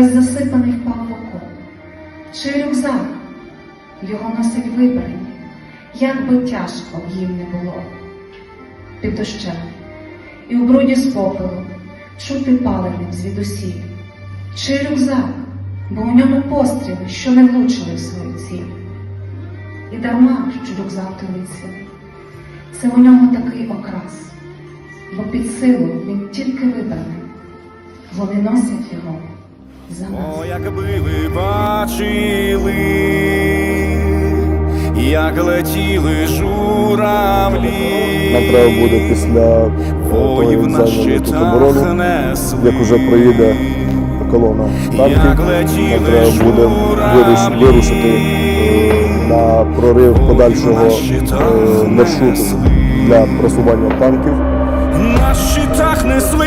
засипаний впав в око. Чи рюкзак його носить вибрані, як би тяжко їм не було. Під дощем і у бруді з попелу чути паленим звідусіль. Чи рюкзак, бо у ньому постріли, що не влучили в свою ціль. І дарма, що рюкзак тулиться, це у ньому такий окрас, бо під силу він тільки вони носять його за нас. О, якби ви бачили, як летіли журавлі. Нам треба буде після того, Воїв як на зайняли тут щитах оборону, несли. як уже проїде колона танків, нам треба буде вируш, журавлі. вирушити е, на прорив подальшого е, маршруту для просування танків. На щитах несли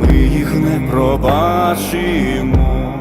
Ми їх не пробачимо.